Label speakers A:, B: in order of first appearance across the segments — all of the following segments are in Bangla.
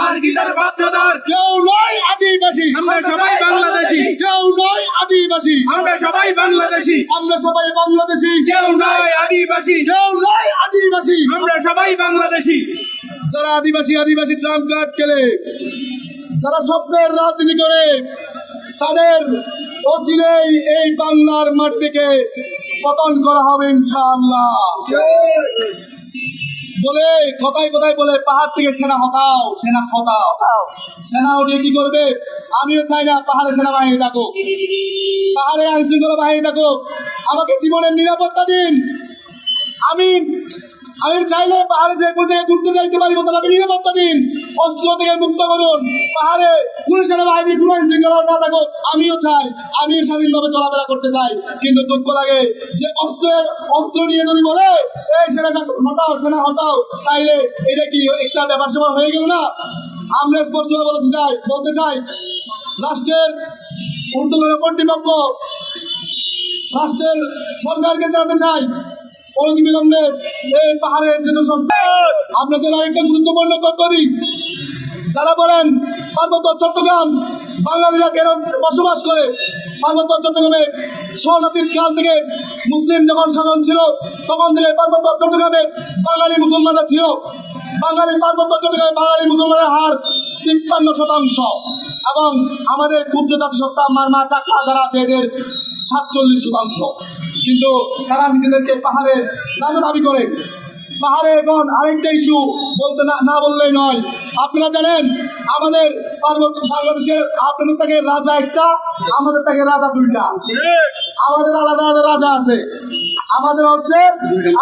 A: পাহাড় গীতার বাধ্যদার
B: কেউ নয় আদিবাসী।
A: আমরা সবাই বাংলাদেশী।
B: কেউ নয় আদিবাসী।
A: আমরা সবাই বাংলাদেশী।
B: আমরা সবাই বাংলাদেশী।
A: কেউ নয় আদিবাসী।
B: কেউ নয় আদিবাসী।
A: আমরা সবাই বাংলাদেশী।
B: যারা আদিবাসী আদিবাসী ট্রাম্প কার্ড কেলে যারা স্বপ্নের রাজনীতি করে তাদের অচিরেই এই বাংলার মাটি থেকে পতন করা হবে ইনশাআল্লাহ। বলে কথায় কথায় বলে পাহাড় থেকে সেনা হতাও সেনা হতাও। সেনা উঠিয়ে কি করবে? আমিও চাই না পাহাড়ে সেনাবাহিনী থাকো পাহাড়ে আইন শৃঙ্খলা বাহিনী থাকো আমাকে জীবনের নিরাপত্তা দিন। আমি আমি চাইলে পাহাড়ে যে কোনো জায়গায় ঘুরতে যাইতে পারি আমাকে নিরাপত্তা দিন। অস্ত্র থেকে মুক্ত করুন। পাহাড়ে কোনো সেনাবাহিনী কোনো শৃঙ্খলা না থাকুক, আমিও চাই। আমিও স্বাধীনভাবে চলাফেরা করতে চাই। কিন্তু দুঃখ লাগে যে অস্ত্রের অস্ত্র নিয়ে যদি বলে, এই সেনা হটাও সেনা হটাও, তাইলে এটা কি একটা ব্যাপার স্যাপার হয়ে গেল না? আমরা স্পষ্টভাবে বলতে চাই বলতে চাই, রাষ্ট্রের উর্দুদের কর্তৃপক্ষ, রাষ্ট্রের সরকারকে জানাতে চাই এই পাহাড়ের যে আপনাদের আরেকটা গুরুত্বপূর্ণ তথ্য দিই যারা বলেন পার্বত্য চট্টগ্রাম বাঙালিরা কেন বসবাস করে, পার্বত্য চট্টগ্রামে স্বর্ণাতীত কাল থেকে মুসলিম যখন শাসন ছিল, তখন থেকে পার্বত্য চট্টগ্রামে বাঙালি মুসলমানরা ছিল। বাঙালি পার্বত্য চট্টগ্রামে বাঙালি মুসলমানের হার তিপ্পান্ন শতাংশ। এবং আমাদের ক্ষুদ্র জাতিসত্তা, মারমা, চাকমা যারা আছে, এদের সাতচল্লিশ শতাংশ। কিন্তু তারা নিজেদেরকে পাহাড়ের রাজা দাবি করে। পাহাড়ে এবং আরেকটা ইস্যু বলতে না না বললেই নয়। আপনারা জানেন, আমাদের পার্বত্য বাংলাদেশের আপনাদের থেকে রাজা একটা, আমাদের থেকে রাজা দুইটা। আমাদের আলাদা আলাদা রাজা আছে। আমাদের হচ্ছে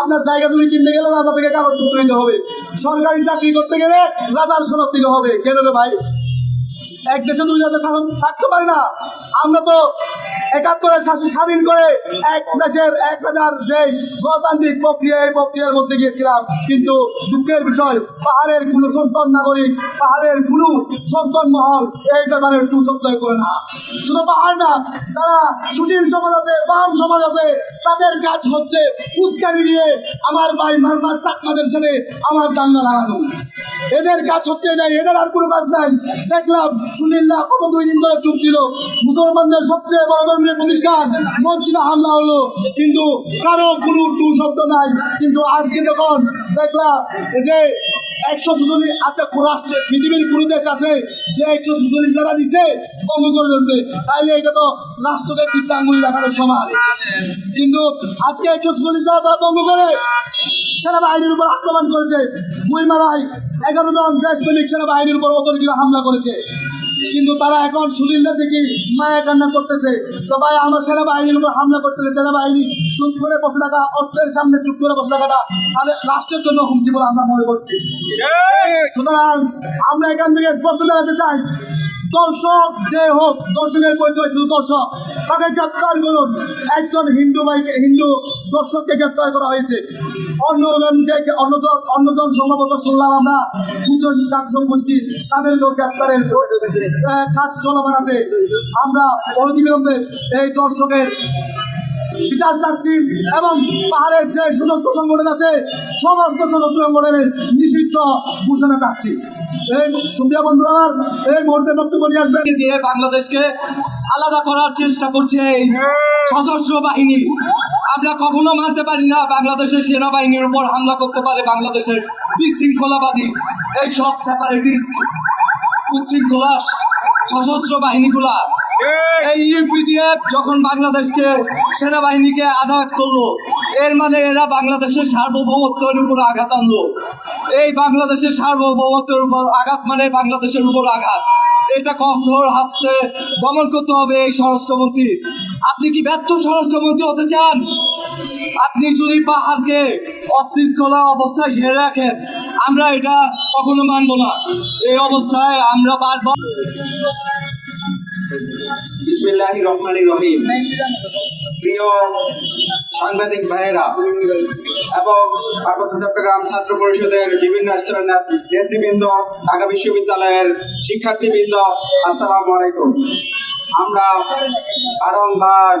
B: আপনার জায়গা জমি কিনতে গেলে রাজা থেকে কাগজপত্র নিতে হবে। সরকারি চাকরি করতে গেলে রাজার সনদ দিতে হবে। কেন রে ভাই? এক দেশে দুই রাজা শাসন থাকতে পারে না। আমরা তো একাত্তরের শাসন স্বাধীন করে এক দেশের এক হাজার যে গণতান্ত্রিক প্রক্রিয়া, এই প্রক্রিয়ার মধ্যে গিয়েছিলাম। কিন্তু দুঃখের বিষয়, পাহাড়ের কোনো সচেতন নাগরিক, পাহাড়ের কোনো সচেতন মহল এই ব্যাপারে একটু সত্যি করে না। শুধু পাহাড় না, যারা সুশীল সমাজ আছে, বাম সমাজ আছে, তাদের কাজ হচ্ছে উস্কানি দিয়ে আমার ভাই মারমার চাকমাদের সাথে আমার দাঙ্গা লাগানো। এদের কাজ হচ্ছে এটাই এদের আর কোনো কাজ নাই। দেখলাম সুনীলদা কত দুই দিন ধরে চুপ ছিল। মুসলমানদের সবচেয়ে বড় ধর্মীয় প্রতিষ্ঠান। মসজিদে হামলা হলো, কিন্তু কারও কোনো টু শব্দ নাই। কিন্তু আজকে যখন দেখলাম এই যে একশো সুচল্লিশ আচ্ছা রাষ্ট্রে, পৃথিবীর কোনো দেশ আছে যে একশো সুচল্লিশ যারা দিছে, বন্ধ করে দিচ্ছে তাইলে এটা তো রাষ্ট্রকে তিনটা দেখানোর সমান। কিন্তু আজকে একশো সুচল্লিশ যারা তারা বন্ধ করে, সেনাবাহিনীর উপর আক্রমণ করেছে। গুইমারায় এগারো জন দেশপ্রেমিক সেনাবাহিনীর উপর অতর্কিত হামলা করেছে। কিন্তু তারা এখন সুনীলদের দেখি মায়া কান্না করতেছে। সবাই আমার সেনাবাহিনীর উপর হামলা করতেছে, সেনাবাহিনী চুপ করে বসে থাকা, অস্ত্রের সামনে চুপ করে বসে থাকাটা তাহলে রাষ্ট্রের জন্য হুমকি বলে আমরা মনে করছি। সুতরাং আমরা এখান থেকে স্পষ্ট জানাতে চাই, দর্শক যে হোক, দর্শকের পরিচয় শুধু দর্শক, তাকে গ্রেপ্তার করুন। একজন হিন্দু ভাইকে, হিন্দু দর্শককে গ্রেপ্তার করা হয়েছে। অন্যজনকে অন্যজন অন্যজন সম্ভবত শুনলাম আমরা ক্ষুদ্র জাতীয় গোষ্ঠী তাদেরকেও গ্রেপ্তারের আহ, কাজ চলমান আছে। আমরা অনতিবিলম্বে এই দর্শকের বিচার চাচ্ছি এবং পাহাড়ের যে সশস্ত্র সংগঠন আছে সমস্ত সশস্ত্র সংগঠনের নিষিদ্ধ ঘোষণা চাচ্ছি। এই সুপ্রিয়া বন্ধুরা আমার এই মুহূর্তে বক্তব্য নিয়ে আসবেন।
C: দিয়ে বাংলাদেশকে আলাদা করার চেষ্টা করছে এই সশস্ত্র বাহিনী। আমরা কখনো মানতে পারি না বাংলাদেশের সেনাবাহিনীর উপর হামলা করতে পারে বাংলাদেশের বিশৃঙ্খলাবাদী। এই সব সেপারেটিস্ট উচ্ছৃঙ্খলা সশস্ত্র বাহিনীগুলা। এই! ইউপিডিএফ যখন বাংলাদেশকে সেনাবাহিনীকে আঘাত করল এর মানে এরা বাংলাদেশের সার্বভৌমত্বের উপর আঘাত আনলো। এই বাংলাদেশের সার্বভৌমত্বের উপর আঘাত মানে বাংলাদেশের উপর আঘাত। এটা কঠোর হাসতে দমন করতে হবে এই স্বরাষ্ট্রমন্ত্রী। আপনি কি ব্যর্থ স্বরাষ্ট্রমন্ত্রী হতে চান? আপনি যদি পাহাড়কে অশৃঙ্খলা অবস্থায় ছেড়ে রাখেন, আমরা এটা কখনো মানব না। এই অবস্থায় আমরা বারবার
A: বিসমিল্লাহ রহমান রহিম। প্রিয় সাংবাদিক ভাইয়েরা, এবং পার্বত্য চট্টগ্রাম ছাত্র পরিষদের বিভিন্ন স্তরের নেতৃবৃন্দ, ঢাকা বিশ্ববিদ্যালয়ের শিক্ষার্থীবৃন্দ, আসসালামু আলাইকুম। আমরা বারংবার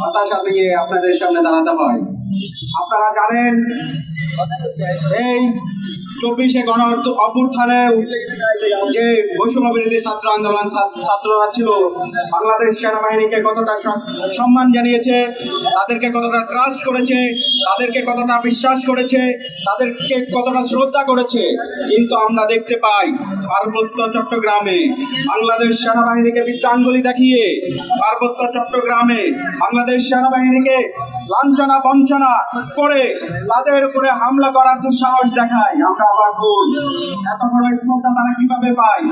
A: হতাশা নিয়ে আপনাদের সামনে দাঁড়াতে হয়। আপনারা জানেন এই চব্বিশে গণ অভ্যুত্থানে যে বৈষম্য বিরোধী ছাত্র আন্দোলন ছাত্ররা ছিল, বাংলাদেশ সেনাবাহিনীকে কতটা সম্মান জানিয়েছে, তাদেরকে কতটা ট্রাস্ট করেছে, তাদেরকে কতটা বিশ্বাস করেছে, তাদেরকে কতটা শ্রদ্ধা করেছে, কিন্তু আমরা দেখতে পাই পার্বত্য চট্টগ্রামে বাংলাদেশ সেনাবাহিনীকে বিদ্যাঙ্গুলি দেখিয়ে, পার্বত্য চট্টগ্রামে বাংলাদেশ সেনাবাহিনীকে লাঞ্ছনা, বঞ্চনা করে তাদের উপরে হামলা করার দুঃসাহস দেখায়। আমরা আবার বল এত বড় স্পর্ধা তারা কীভাবে পায়?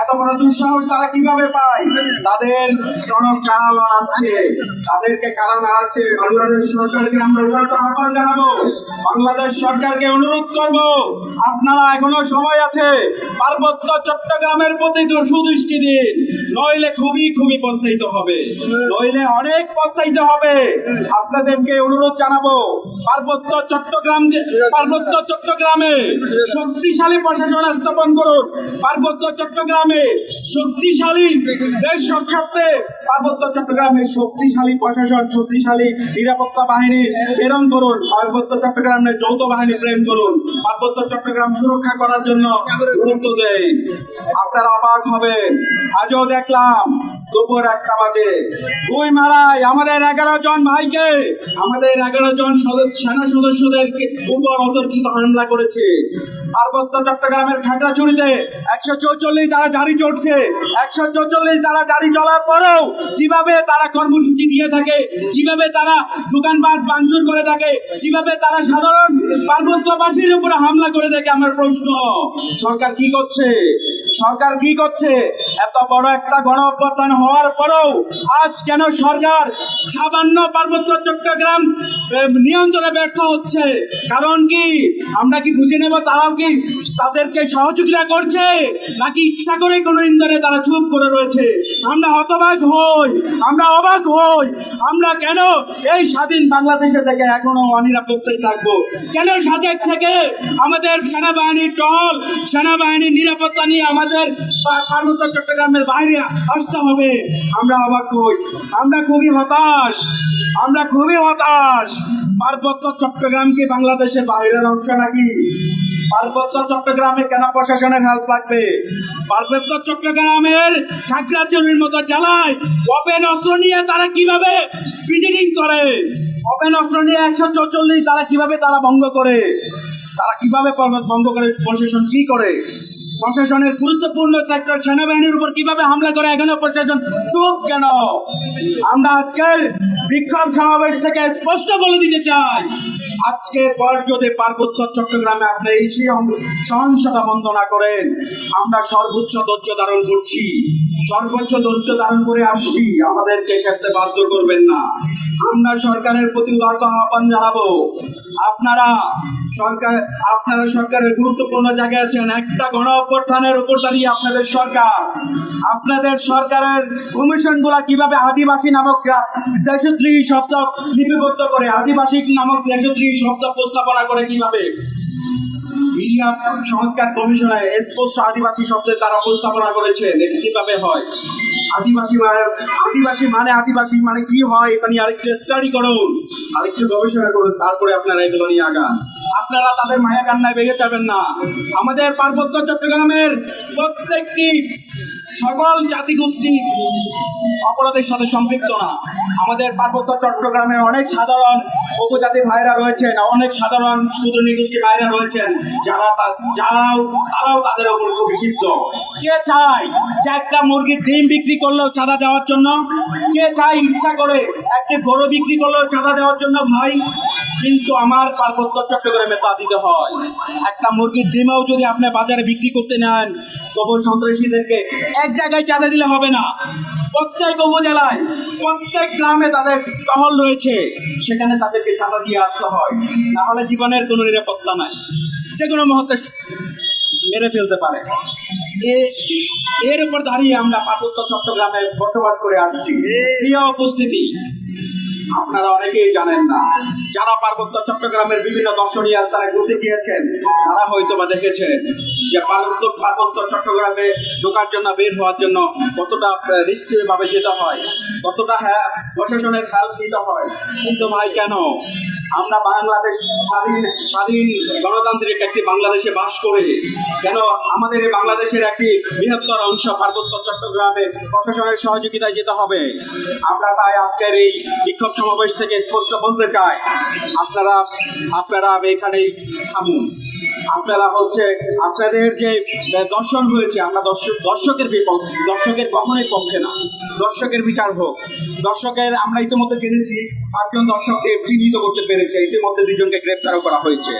A: এত বড় দুঃসাহস তারা কীভাবে পায়? তাদের জনক কারা লড়াচ্ছে তাদেরকে কারা নাড়াচ্ছে বাংলাদেশ সরকারকে আমরা উদারত আহ্বান জানাব। বাংলাদেশ সরকারকে অনুরোধ করব, আপনারা এখনও সময় আছে, পার্বত্য চট্টগ্রামের প্রতি সুদৃষ্টি দিন। নইলে খুবই খুবই পস্তাইত হবে। নইলে অনেক পস্তাইতে হবে। আপনাদেরকে অনুরোধ জানাব, পার্বত্য চট্টগ্রাম পার্বত্য চট্টগ্রামে শক্তিশালী প্রশাসন স্থাপন করুন। পার্বত্য চট্টগ্রামে শক্তিশালী দেশ রক্ষার্থে পার্বত্য চট্টগ্রামে শক্তিশালী প্রশাসন, শক্তিশালী নিরাপত্তা বাহিনী প্রেরণ করুন। পার্বত্য চট্টগ্রামে যৌথ বাহিনী প্রেরণ করুন। পার্বত্য চট্টগ্রাম সুরক্ষা করার জন্য গুরুত্ব দেয় আপনারা অবাক হবেন। আজও দেখলাম দুপুর একটা বাজে। দুই মারাই আমাদের এগারো জন ভাইকে আমাদের এগারো জন সেনা সদস্যদের উপর অতর্কিত হামলা করেছে। পার্বত্য চট্টগ্রামের খাগড়াছড়িতে একশো চৌচল্লিশ দ্বারা জারি চড়ছে একশো চৌচল্লিশ দ্বারা জারি চলার পরেও যেভাবে তারা কর্মসূচি নিয়ে থাকে, যেভাবে তারা দোকানপাট ভাঙচুর করে থাকে, যেভাবে তারা সাধারণ পার্বত্যবাসীর উপরে হামলা করে থাকে, আমার প্রশ্ন, সরকার কি করছে? সরকার কি করছে? এত বড় একটা গণ অভ্যুত্থান হওয়ার পরেও আজ কেন সরকার সামান্য পার্বত্য চট্টগ্রাম নিয়ন্ত্রণে ব্যর্থ হচ্ছে? কারণ কি? আমরা কি বুঝে নেব তারাও কি তাদেরকে সহযোগিতা করছে, নাকি ইচ্ছা করে কোনো ইন্ধনে তারা চুপ করে রয়েছে? আমরা হতবাক হই, আমরা অবাক হই, আমরা কেন এই স্বাধীন বাংলাদেশে থেকে এখনও অনিরাপত্তায় থাকব? কেন সাজেক থেকে আমাদের সেনাবাহিনীর টহল, সেনাবাহিনীর নিরাপত্তা নিয়ে আমাদের পার্বত্য চট্টগ্রামের বাইরে আসতে হবে। আমরা অবাক হই। আমরা খুবই হতাশ। আমরা খুবই হতাশ। পার্বত্য চট্টগ্রাম কি বাংলাদেশের বাইরের অংশ নাকি? পার্বত্য চট্টগ্রামে কেন প্রশাসনের হেল্প লাগবে? পার্বত্য চট্টগ্রামের খাগড়াছড়ির মতো জেলায় ওপেন অস্ত্র নিয়ে তারা কীভাবে ভিজিটিং করে? ওপেন অস্ত্র নিয়ে একশো চৌচল্লিশ তারা কীভাবে তারা ভঙ্গ করে? তারা কীভাবে ভঙ্গ করে? প্রশাসন কি করে? প্রশাসনের গুরুত্বপূর্ণ সেক্টর সেনাবাহিনীর উপর কীভাবে হামলা করে, এখনও প্রশাসন চুপ কেন? আমরা আজকের বিক্ষোভ সমাবেশ থেকে স্পষ্ট বলে দিতে চাই, আজকের পর যদি পার্বত্য চট্টগ্রামে আপনি এই সহিংসতা বন্ধ না করেন, আমরা সর্বোচ্চ ধৈর্য ধারণ করছি। সর্বোচ্চ ধৈর্য ধারণ করে আসছি, আমাদেরকে খেতে বাধ্য করবেন না। আমরা সরকারের প্রতি উদারত আহ্বান জানাব। আপনারা সরকার, আপনারা সরকারের গুরুত্বপূর্ণ জায়গায় আছেন। একটা গণ অভ্যুত্থানের উপর দাঁড়িয়ে আপনাদের সরকার। আপনাদের সরকারের কমিশনগুলা কীভাবে আদিবাসী নামক দেশত্রী শব্দ লিপিবদ্ধ করে, আদিবাসী নামক দেশত্রী শব্দ উপস্থাপনা করে কীভাবে? মিডিয়া সংস্কার কমিশনে স্পষ্ট আদিবাসী শব্দের তারা উপস্থাপনা করেছেন। কীভাবে হয়? আদিবাসী মানে আদিবাসী মানে আদিবাসী মানে কি হয়? এটা নিয়ে আরেকটু স্টাডি করুন। আরেকটু গবেষণা করুন, তারপরে আপনারা এগুলো নিয়ে আগান। আপনারা তাদের মায়া কান্নায় বেগে যাবেন না। আমাদের পার্বত্য চট্টগ্রামের প্রত্যেকটি সকল জাতিগোষ্ঠী অপরাধের সাথে সম্পৃক্ত না। আমাদের পার্বত্য চট্টগ্রামে অনেক সাধারণ উপজাতি ভাইরা রয়েছেন, অনেক সাধারণ ক্ষুদ্র নিগোষ্ঠী ভাইরা রয়েছেন, যারা যারাও তারাও তাদের উপর খুব ক্ষিপ্ত কে চায় যে একটা মুরগির ডিম বিক্রি করলেও চাঁদা দেওয়ার জন্য? কে চায় ইচ্ছা করে একটি গরু বিক্রি করলেও চাঁদা দেওয়ার জন্য? ভাই, কিন্তু আমার পার্বত্য চট্টগ্রামে তা দিতে হয়। একটা মুরগির ডিমেও যদি আপনি বাজারে বিক্রি করতে নেন তবু সন্ত্রাসীদেরকে এক জায়গায় চাঁদা দিলে হবে না। প্রত্যেক উপজেলায়, প্রত্যেক গ্রামে তাদের টহল রয়েছে। সেখানে তাদেরকে চাঁদা দিয়ে আসতে হয়। না হলে জীবনের কোনো নিরাপত্তা নাই। যে কোনো মুহূর্তে মেরে ফেলতে পারে। এর উপর দাঁড়িয়ে আমরা পার্বত্য চট্টগ্রামে বসবাস করে আসছি। প্রিয় উপস্থিতি, আপনারা অনেকেই জানেন না, যারা পার্বত্য চট্টগ্রামের বিভিন্ন দর্শনীয় স্থানে ঘুরতে গিয়েছেন, তারা হয়তো বা দেখেছেন যে পার্বত্য পার্বত্য চট্টগ্রামে ঢোকার জন্য, বের হওয়ার জন্য কতটা রিস্কি ভাবে যেতে হয়, কতটা হ্যাঁ প্রশাসনের হেল্প নিতে হয়, কিন্তু ভাই কেন? আমরা বাংলাদেশ স্বাধীন স্বাধীন গণতান্ত্রিক একটি বাংলাদেশে বাস করে। কেন আমাদের এই বাংলাদেশের একটি বৃহত্তর অংশ পার্বত্য চট্টগ্রামে প্রশাসনের সহযোগিতায় যেতে হবে? আমরা তাই আজকের এই বিক্ষোভ সমাবেশ থেকে স্পষ্ট বলতে চাই, আপনারা আপনারা এখানেই থামুন। আপনারা হচ্ছে আপনাদের যে দর্শন হয়েছে, আমরা দর্শক দর্শকের বিপক্ষ দর্শকের কখনোই পক্ষে না। দর্শকের বিচার হোক। দর্শকের, আমরা ইতিমধ্যে জেনেছি, পাঁচজন দর্শককে চিহ্নিত করতে পেরেছে। ইতিমধ্যে দুজনকে গ্রেপ্তারও করা হয়েছে।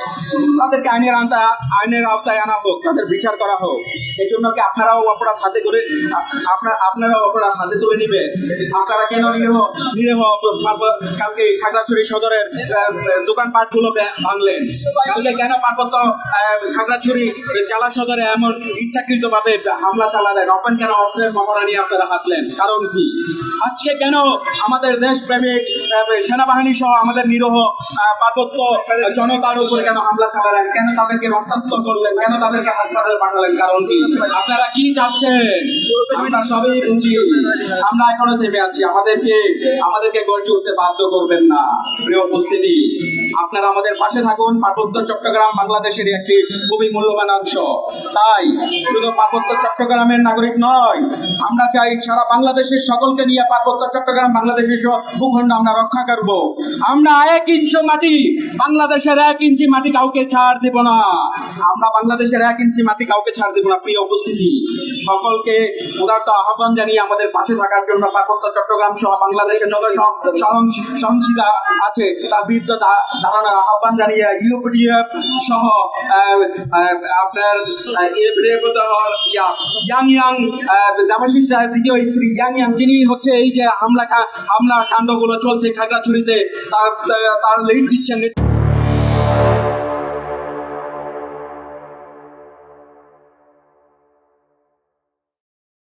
A: তাদেরকে আইনের আওতায় আইনের আওতায় আনা হোক, তাদের বিচার করা হোক। এই জন্য কি আপনারাও অপরাধ হাতে করে আপনার আপনারাও অপরাধ হাতে তুলে নেবেন? আপনারা কেন নিরহ নিরহ কালকে খাগড়াছড়ি সদরের দোকানপাটগুলো ভাঙলেন। কালকে কেন পার্বত্য খাগড়াছড়ি জেলা সদরে এমন ইচ্ছাকৃত ভাবে হামলা চালালেন। অপেন কেন অপেন মামলা নিয়ে আপনারা হাঁটলেন? কারণ কি? আজকে কেন আমাদের দেশপ্রেমিক আহ, সেনাবাহিনী সহ আমাদের নিরহ পার্বত্য জনতার উপরে কেন হামলা চালালেন? কেন তাদেরকে রক্তাক্ত করলেন? কেন তাদেরকে হাসপাতালে পাঠালেন? কারণ কি? আপনারা কি চাচ্ছেন? আমরা সবই বুঝি। আমরা এখনও থেমে আছি। আমাদেরকে আমাদেরকে গর্জে উঠতে বাধ্য করবেন না। প্রিয় উপস্থিতি আপনারা আমাদের পাশে থাকুন। পার্বত্য চট্টগ্রাম বাংলাদেশের একটি খুবই মূল্যবান অংশ। তাই শুধু পার্বত্য চট্টগ্রামের নাগরিক নয়, আমরা চাই সারা বাংলাদেশের সকলকে নিয়ে পার্বত্য চট্টগ্রাম বাংলাদেশের ভূখণ্ড আমরা রক্ষা করব। আমরা এক ইঞ্চি মাটি, বাংলাদেশের এক ইঞ্চি মাটি কাউকে ছাড় দেব না। আমরা বাংলাদেশের এক ইঞ্চি মাটি কাউকে ছাড় দেব না, প্রিয় উপস্থিতি। সকলকে উদারত আহ্বান জানিয়ে আমাদের পাশে থাকার জন্য পার্বত্য চট্টগ্রাম সহ বাংলাদেশের যত সহ- আছে, তার বিরুদ্ধে ধারণার আহ্বান জানিয়ে ইউপিডিএফ সহ আপনার ইয়া ইয়াং ইয়াং দেবাশিস স্ত্রী যিনি হচ্ছে এই যে হামলা হামলা কাণ্ডগুলো চলছে খাগড়াছড়িতে তার তার লিড দিচ্ছেন